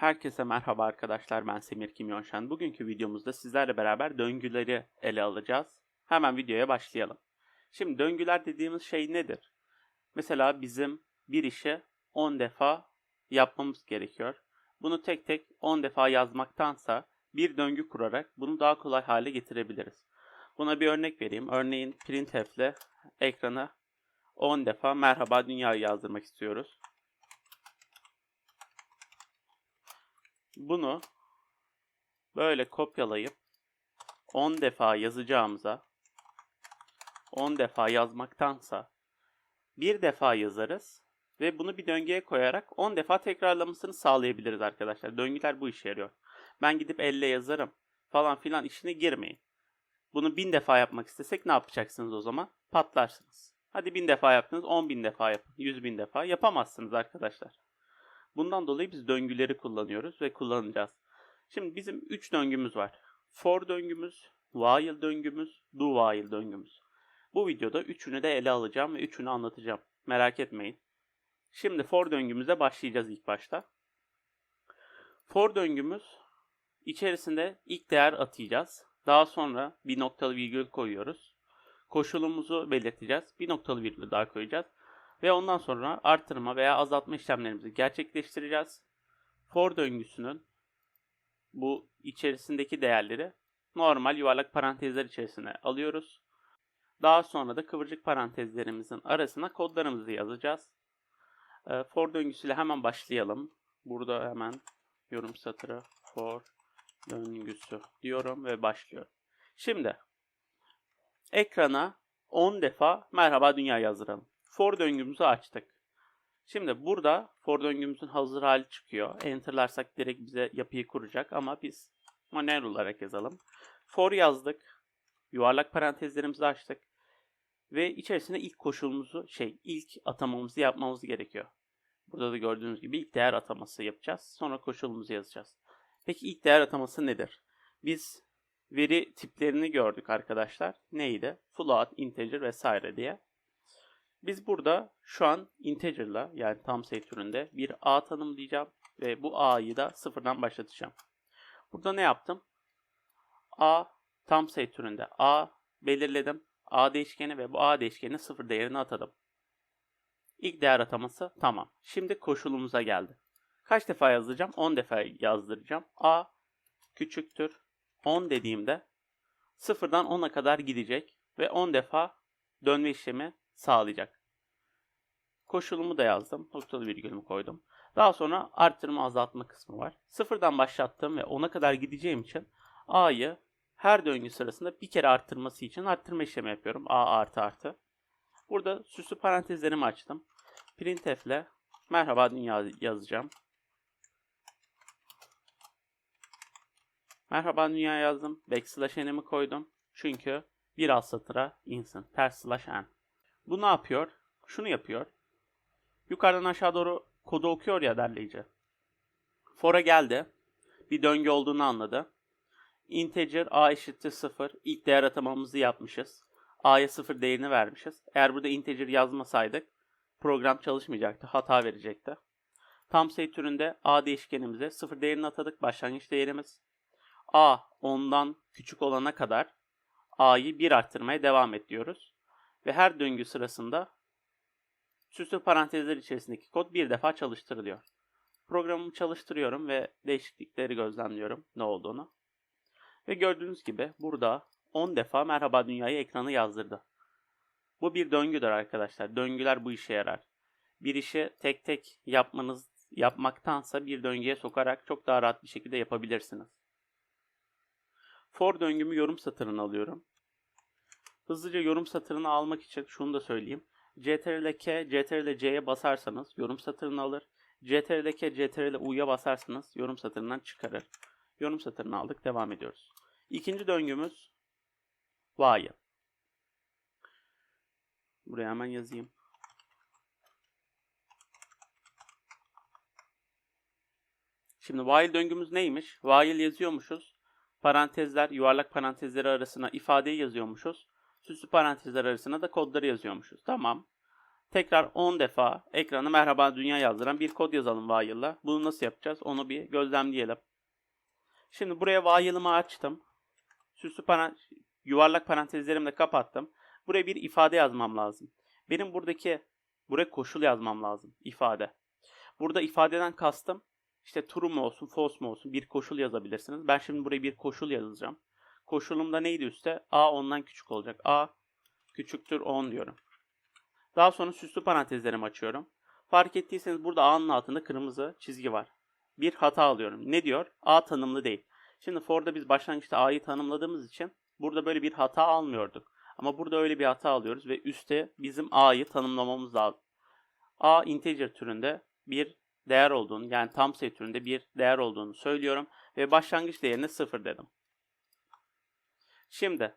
Herkese merhaba arkadaşlar ben Semir Kimyonşen. Bugünkü videomuzda sizlerle beraber döngüleri ele alacağız. Hemen videoya başlayalım. Şimdi döngüler dediğimiz şey nedir? Mesela bizim bir işi 10 defa yapmamız gerekiyor. Bunu tek tek 10 defa yazmaktansa bir döngü kurarak bunu daha kolay hale getirebiliriz. Buna bir örnek vereyim. Örneğin printf ile ekrana 10 defa merhaba dünyayı yazdırmak istiyoruz. Bunu böyle kopyalayıp 10 defa yazacağımıza 10 defa yazmaktansa bir defa yazarız ve bunu bir döngüye koyarak 10 defa tekrarlamasını sağlayabiliriz arkadaşlar. Döngüler bu işe yarıyor. Ben gidip elle yazarım falan filan işine girmeyin. Bunu 1000 defa yapmak istesek ne yapacaksınız o zaman? Patlarsınız. Hadi 1000 defa yaptınız 10 bin defa yapın. 100 bin defa yapamazsınız arkadaşlar. Bundan dolayı biz döngüleri kullanıyoruz ve kullanacağız. Şimdi bizim 3 döngümüz var. For döngümüz, while döngümüz, do while döngümüz. Bu videoda üçünü de ele alacağım ve üçünü anlatacağım. Merak etmeyin. Şimdi for döngümüze başlayacağız ilk başta. For döngümüz içerisinde ilk değer atayacağız. Daha sonra bir noktalı virgül koyuyoruz. Koşulumuzu belirteceğiz. Bir noktalı virgül daha koyacağız. Ve ondan sonra artırma veya azaltma işlemlerimizi gerçekleştireceğiz. For döngüsünün bu içerisindeki değerleri normal yuvarlak parantezler içerisine alıyoruz. Daha sonra da kıvırcık parantezlerimizin arasına kodlarımızı yazacağız. Ee, for döngüsüyle hemen başlayalım. Burada hemen yorum satırı for döngüsü diyorum ve başlıyorum. Şimdi ekrana 10 defa merhaba dünya yazdıralım. For döngümüzü açtık. Şimdi burada for döngümüzün hazır hali çıkıyor. Enter'larsak direkt bize yapıyı kuracak ama biz manuel olarak yazalım. For yazdık. Yuvarlak parantezlerimizi açtık. Ve içerisine ilk koşulumuzu, şey ilk atamamızı yapmamız gerekiyor. Burada da gördüğünüz gibi ilk değer ataması yapacağız. Sonra koşulumuzu yazacağız. Peki ilk değer ataması nedir? Biz veri tiplerini gördük arkadaşlar. Neydi? Float, integer vesaire diye. Biz burada şu an integer'la yani tam sayı türünde bir a tanımlayacağım ve bu a'yı da sıfırdan başlatacağım. Burada ne yaptım? a tam sayı türünde a belirledim. a değişkeni ve bu a değişkeni sıfır değerini atadım. İlk değer ataması tamam. Şimdi koşulumuza geldi. Kaç defa yazacağım? 10 defa yazdıracağım. a küçüktür 10 dediğimde sıfırdan 10'a kadar gidecek ve 10 defa dönme işlemi sağlayacak. Koşulumu da yazdım. Noktalı virgülümü koydum. Daha sonra arttırma azaltma kısmı var. Sıfırdan başlattığım ve 10'a kadar gideceğim için A'yı her döngü sırasında bir kere arttırması için arttırma işlemi yapıyorum. A artı artı. Burada süslü parantezlerimi açtım. Printf ile merhaba dünya yazacağım. Merhaba dünya yazdım. Backslash n'imi koydum. Çünkü bir alt satıra insin. Ters slash n. Bu ne yapıyor? Şunu yapıyor. Yukarıdan aşağı doğru kodu okuyor ya derleyici. For'a geldi. Bir döngü olduğunu anladı. Integer a eşittir 0. İlk değer atamamızı yapmışız. a'ya 0 değerini vermişiz. Eğer burada integer yazmasaydık program çalışmayacaktı. Hata verecekti. Tam sayı türünde a değişkenimize 0 değerini atadık. Başlangıç değerimiz. a ondan küçük olana kadar a'yı 1 arttırmaya devam et diyoruz. Ve her döngü sırasında süslü parantezler içerisindeki kod bir defa çalıştırılıyor. Programımı çalıştırıyorum ve değişiklikleri gözlemliyorum ne olduğunu. Ve gördüğünüz gibi burada 10 defa merhaba dünyayı ekrana yazdırdı. Bu bir döngüdür arkadaşlar. Döngüler bu işe yarar. Bir işi tek tek yapmanız yapmaktansa bir döngüye sokarak çok daha rahat bir şekilde yapabilirsiniz. For döngümü yorum satırına alıyorum. Hızlıca yorum satırını almak için şunu da söyleyeyim. CTRL K, CTRL C'ye basarsanız yorum satırını alır. CTRL K, CTRL U'ya basarsanız yorum satırından çıkarır. Yorum satırını aldık. Devam ediyoruz. İkinci döngümüz while. Buraya hemen yazayım. Şimdi while döngümüz neymiş? While yazıyormuşuz. Parantezler, yuvarlak parantezleri arasına ifadeyi yazıyormuşuz. Süslü parantezler arasına da kodları yazıyormuşuz. Tamam. tekrar 10 defa ekrana merhaba dünya yazdıran bir kod yazalım while'la. Bunu nasıl yapacağız onu bir gözlemleyelim. Şimdi buraya while'ımı açtım. Süslü parant yuvarlak parantezlerimi de kapattım. Buraya bir ifade yazmam lazım. Benim buradaki buraya koşul yazmam lazım. ifade. Burada ifadeden kastım işte true mu olsun, false mu olsun bir koşul yazabilirsiniz. Ben şimdi buraya bir koşul yazacağım. Koşulumda neydi üstte? A ondan küçük olacak. A küçüktür 10 diyorum. Daha sonra süslü parantezlerimi açıyorum. Fark ettiyseniz burada A'nın altında kırmızı çizgi var. Bir hata alıyorum. Ne diyor? A tanımlı değil. Şimdi for'da biz başlangıçta A'yı tanımladığımız için burada böyle bir hata almıyorduk. Ama burada öyle bir hata alıyoruz ve üstte bizim A'yı tanımlamamız lazım. A integer türünde bir değer olduğunu yani tam sayı türünde bir değer olduğunu söylüyorum ve başlangıç değerine 0 dedim. Şimdi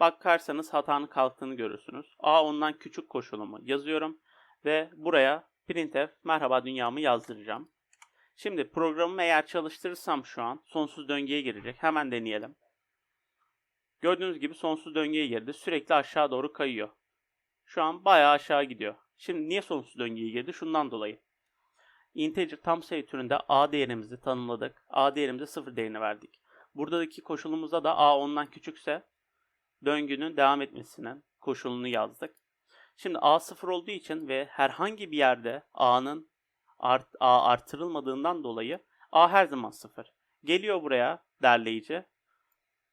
bakarsanız hatanın kalktığını görürsünüz. A ondan küçük koşulumu yazıyorum ve buraya printf merhaba dünyamı yazdıracağım. Şimdi programımı eğer çalıştırırsam şu an sonsuz döngüye girecek. Hemen deneyelim. Gördüğünüz gibi sonsuz döngüye girdi. Sürekli aşağı doğru kayıyor. Şu an bayağı aşağı gidiyor. Şimdi niye sonsuz döngüye girdi? Şundan dolayı. Integer tam sayı türünde a değerimizi tanımladık. a değerimize 0 değerini verdik. Buradaki koşulumuzda da a ondan küçükse döngünün devam etmesinin koşulunu yazdık. Şimdi a 0 olduğu için ve herhangi bir yerde a'nın art, a artırılmadığından dolayı a her zaman 0. Geliyor buraya derleyici.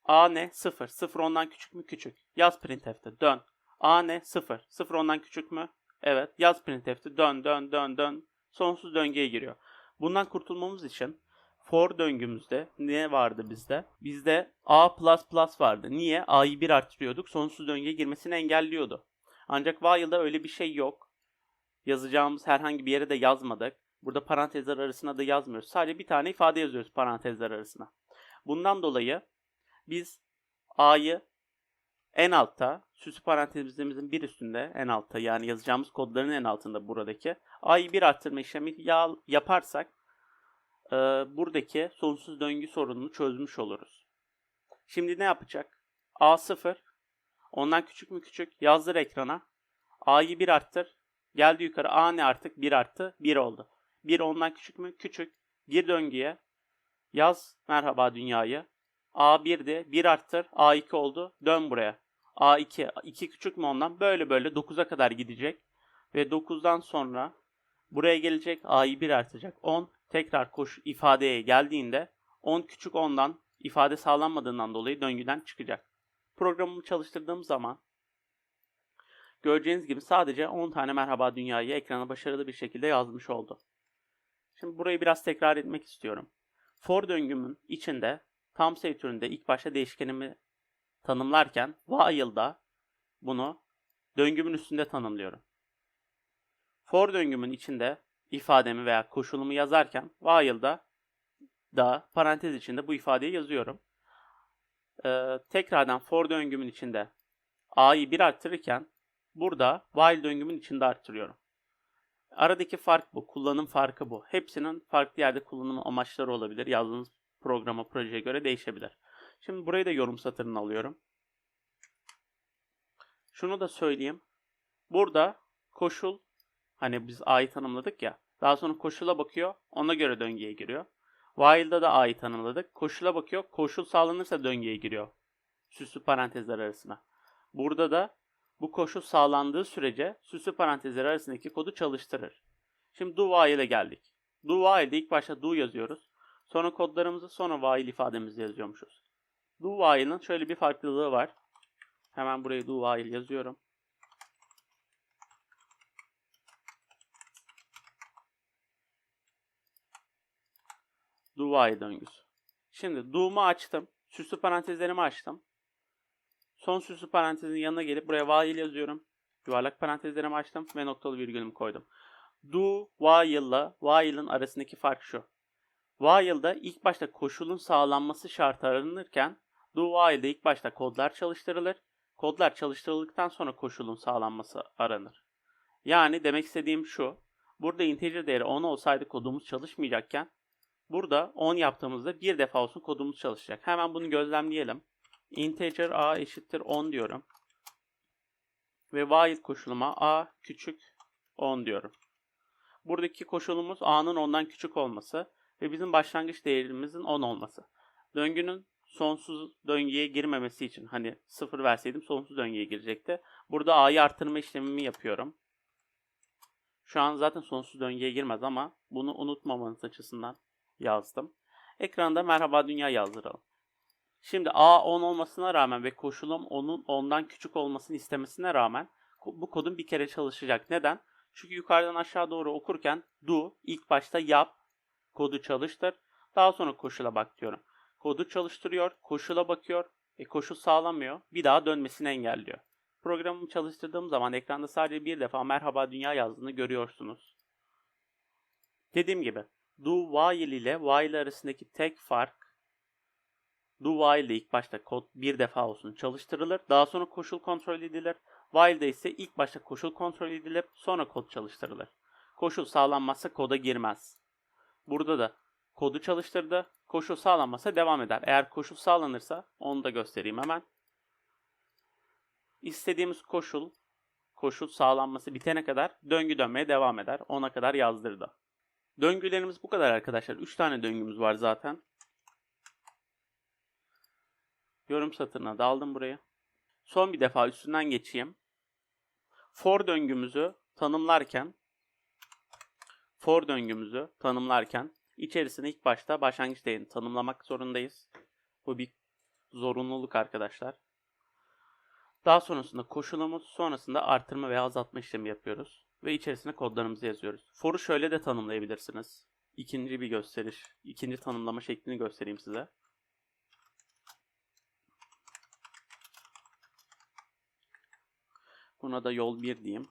a ne? 0. 0 ondan küçük mü? Küçük. Yaz printf'te dön. a ne? 0. 0 ondan küçük mü? Evet. Yaz printf'te dön dön dön dön. Sonsuz döngüye giriyor. Bundan kurtulmamız için for döngümüzde ne vardı bizde? Bizde a++ vardı. Niye? a'yı 1 arttırıyorduk. Sonsuz döngüye girmesini engelliyordu. Ancak while'da öyle bir şey yok. Yazacağımız herhangi bir yere de yazmadık. Burada parantezler arasına da yazmıyoruz. Sadece bir tane ifade yazıyoruz parantezler arasına. Bundan dolayı biz a'yı en altta, süslü parantezimizin bir üstünde en altta yani yazacağımız kodların en altında buradaki a'yı bir arttırma işlemi yaparsak e, buradaki sonsuz döngü sorununu çözmüş oluruz. Şimdi ne yapacak? a 0 ondan küçük mü küçük yazdır ekrana. a'yı bir arttır. Geldi yukarı a ne artık 1 arttı 1 oldu. 1 ondan küçük mü? Küçük. Gir döngüye. Yaz merhaba dünyayı. A1'di. 1 arttır. A2 oldu. Dön buraya. A2. 2 küçük mü ondan? Böyle böyle 9'a kadar gidecek. Ve 9'dan sonra buraya gelecek. A'yı 1 artacak. 10. Tekrar koş ifadeye geldiğinde 10 küçük 10'dan ifade sağlanmadığından dolayı döngüden çıkacak. Programımı çalıştırdığım zaman göreceğiniz gibi sadece 10 tane merhaba dünyayı ekrana başarılı bir şekilde yazmış oldu. Şimdi burayı biraz tekrar etmek istiyorum. For döngümün içinde tam sayı türünde ilk başta değişkenimi tanımlarken while'da bunu döngümün üstünde tanımlıyorum. For döngümün içinde ifademi veya koşulumu yazarken while'da da parantez içinde bu ifadeyi yazıyorum. Ee, tekrardan for döngümün içinde a'yı 1 arttırırken burada while döngümün içinde arttırıyorum. Aradaki fark bu. Kullanım farkı bu. Hepsinin farklı yerde kullanım amaçları olabilir. Yazdığınız programa, projeye göre değişebilir. Şimdi burayı da yorum satırına alıyorum. Şunu da söyleyeyim. Burada koşul hani biz A'yı tanımladık ya. Daha sonra koşula bakıyor. Ona göre döngüye giriyor. While'da da A'yı tanımladık. Koşula bakıyor. Koşul sağlanırsa döngüye giriyor. Süslü parantezler arasına. Burada da bu koşul sağlandığı sürece süslü parantezler arasındaki kodu çalıştırır. Şimdi do while'e geldik. Do while'de ilk başta do yazıyoruz. Sonra kodlarımızı sonra while ifademizi yazıyormuşuz. Do while'ın şöyle bir farklılığı var. Hemen buraya do while yazıyorum. While döngüsü. Şimdi do'mu açtım. Süslü parantezlerimi açtım. Son süslü parantezin yanına gelip buraya while yazıyorum. Yuvarlak parantezlerimi açtım ve noktalı virgülümü koydum. Do while'la while'ın arasındaki fark şu. While'da ilk başta koşulun sağlanması şartı aranırken do while'de ilk başta kodlar çalıştırılır. Kodlar çalıştırıldıktan sonra koşulun sağlanması aranır. Yani demek istediğim şu. Burada integer değeri 10 olsaydı kodumuz çalışmayacakken burada 10 yaptığımızda bir defa olsun kodumuz çalışacak. Hemen bunu gözlemleyelim. Integer a eşittir 10 diyorum. ve while koşuluma a küçük 10 diyorum. Buradaki koşulumuz a'nın 10'dan küçük olması ve bizim başlangıç değerimizin 10 olması. Döngünün sonsuz döngüye girmemesi için hani 0 verseydim sonsuz döngüye girecekti. Burada a'yı artırma işlemimi yapıyorum. Şu an zaten sonsuz döngüye girmez ama bunu unutmamanız açısından yazdım. Ekranda merhaba dünya yazdıralım. Şimdi A 10 olmasına rağmen ve koşulum onun 10'dan küçük olmasını istemesine rağmen bu kodun bir kere çalışacak. Neden? Çünkü yukarıdan aşağı doğru okurken do ilk başta yap, kodu çalıştır. Daha sonra koşula bak diyorum. Kodu çalıştırıyor, koşula bakıyor, e, koşul sağlamıyor. Bir daha dönmesini engelliyor. Programımı çalıştırdığım zaman ekranda sadece bir defa merhaba dünya yazdığını görüyorsunuz. Dediğim gibi do while ile while arasındaki tek fark do while ile ilk başta kod bir defa olsun çalıştırılır. Daha sonra koşul kontrol edilir. While'de ise ilk başta koşul kontrol edilip sonra kod çalıştırılır. Koşul sağlanmazsa koda girmez. Burada da kodu çalıştırdı. Koşul sağlanmazsa devam eder. Eğer koşul sağlanırsa onu da göstereyim hemen. İstediğimiz koşul koşul sağlanması bitene kadar döngü dönmeye devam eder. Ona kadar yazdırdı. Döngülerimiz bu kadar arkadaşlar. 3 tane döngümüz var zaten. Yorum satırına daldım buraya. Son bir defa üstünden geçeyim. For döngümüzü tanımlarken for döngümüzü tanımlarken içerisine ilk başta başlangıç değerini tanımlamak zorundayız. Bu bir zorunluluk arkadaşlar. Daha sonrasında koşulumuz, sonrasında artırma veya azaltma işlemi yapıyoruz ve içerisine kodlarımızı yazıyoruz. For'u şöyle de tanımlayabilirsiniz. İkinci bir gösteriş, ikinci tanımlama şeklini göstereyim size. Buna da yol 1 diyeyim.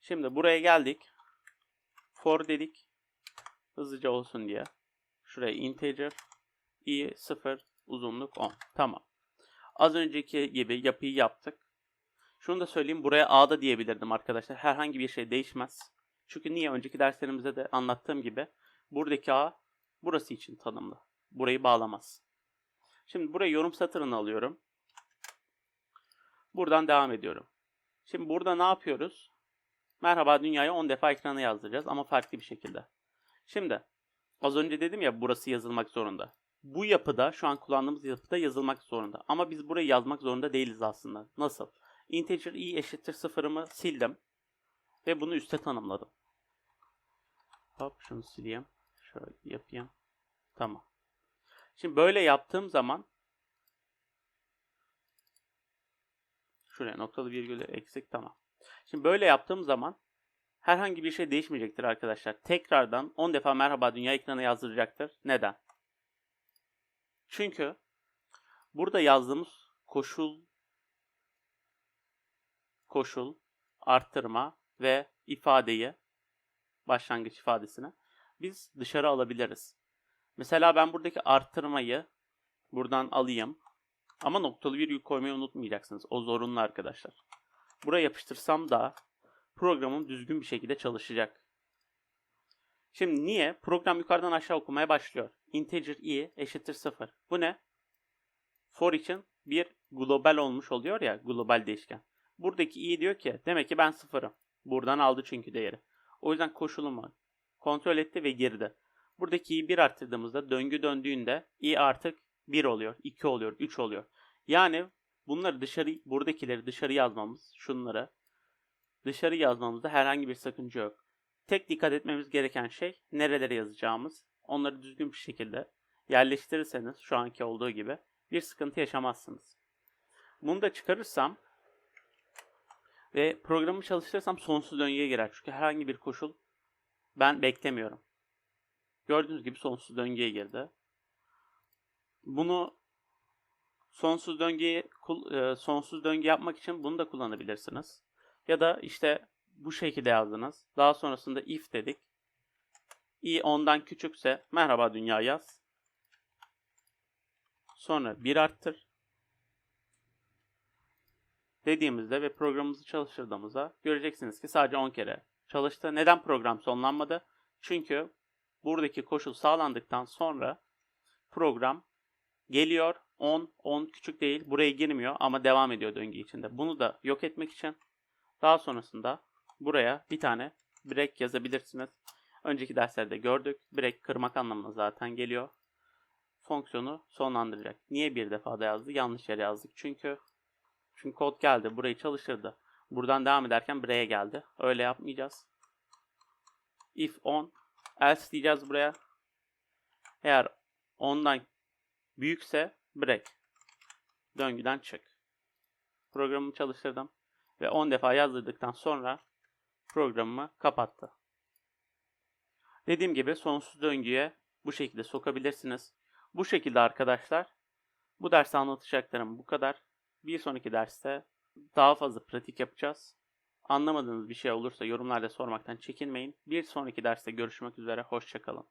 Şimdi buraya geldik. For dedik. Hızlıca olsun diye. Şuraya integer i 0 uzunluk 10. Tamam. Az önceki gibi yapıyı yaptık. Şunu da söyleyeyim. Buraya a da diyebilirdim arkadaşlar. Herhangi bir şey değişmez. Çünkü niye? Önceki derslerimizde de anlattığım gibi buradaki a burası için tanımlı. Burayı bağlamaz. Şimdi buraya yorum satırını alıyorum. Buradan devam ediyorum. Şimdi burada ne yapıyoruz? Merhaba dünyayı 10 defa ekrana yazdıracağız ama farklı bir şekilde. Şimdi az önce dedim ya burası yazılmak zorunda. Bu yapıda şu an kullandığımız yapıda yazılmak zorunda. Ama biz burayı yazmak zorunda değiliz aslında. Nasıl? Integer i eşittir sıfırımı sildim. Ve bunu üste tanımladım. Hop şunu sileyim. Şöyle yapayım. Tamam. Şimdi böyle yaptığım zaman Şuraya noktalı virgülü eksik tamam. Şimdi böyle yaptığım zaman herhangi bir şey değişmeyecektir arkadaşlar. Tekrardan 10 defa merhaba dünya ekrana yazdıracaktır. Neden? Çünkü burada yazdığımız koşul koşul, arttırma ve ifadeyi başlangıç ifadesini biz dışarı alabiliriz. Mesela ben buradaki arttırmayı buradan alayım. Ama noktalı virgül koymayı unutmayacaksınız. O zorunlu arkadaşlar. Buraya yapıştırsam da programım düzgün bir şekilde çalışacak. Şimdi niye? Program yukarıdan aşağı okumaya başlıyor. Integer i eşittir 0. Bu ne? For için bir global olmuş oluyor ya global değişken. Buradaki i diyor ki demek ki ben sıfırım. Buradan aldı çünkü değeri. O yüzden koşulumu kontrol etti ve girdi. Buradaki i'yi 1 arttırdığımızda döngü döndüğünde i artık 1 oluyor, 2 oluyor, 3 oluyor. Yani bunları dışarı, buradakileri dışarı yazmamız, şunları dışarı yazmamızda herhangi bir sakınca yok. Tek dikkat etmemiz gereken şey nerelere yazacağımız. Onları düzgün bir şekilde yerleştirirseniz şu anki olduğu gibi bir sıkıntı yaşamazsınız. Bunu da çıkarırsam ve programı çalıştırırsam sonsuz döngüye girer. Çünkü herhangi bir koşul ben beklemiyorum. Gördüğünüz gibi sonsuz döngüye girdi. Bunu sonsuz döngü e, sonsuz döngü yapmak için bunu da kullanabilirsiniz. Ya da işte bu şekilde yazdınız. Daha sonrasında if dedik. i ondan küçükse merhaba dünya yaz. Sonra bir arttır. Dediğimizde ve programımızı çalıştırdığımızda göreceksiniz ki sadece 10 kere çalıştı. Neden program sonlanmadı? Çünkü buradaki koşul sağlandıktan sonra program geliyor 10, 10 küçük değil. Buraya girmiyor ama devam ediyor döngü içinde. Bunu da yok etmek için daha sonrasında buraya bir tane break yazabilirsiniz. Önceki derslerde gördük. Break kırmak anlamına zaten geliyor. Fonksiyonu sonlandıracak. Niye bir defa da yazdı? Yanlış yere yazdık. Çünkü çünkü kod geldi. Burayı çalıştırdı. Buradan devam ederken break'e geldi. Öyle yapmayacağız. If on else diyeceğiz buraya. Eğer ondan büyükse break. Döngüden çık. Programımı çalıştırdım ve 10 defa yazdırdıktan sonra programımı kapattı. Dediğim gibi sonsuz döngüye bu şekilde sokabilirsiniz. Bu şekilde arkadaşlar bu derste anlatacaklarım bu kadar. Bir sonraki derste daha fazla pratik yapacağız. Anlamadığınız bir şey olursa yorumlarda sormaktan çekinmeyin. Bir sonraki derste görüşmek üzere. Hoşçakalın.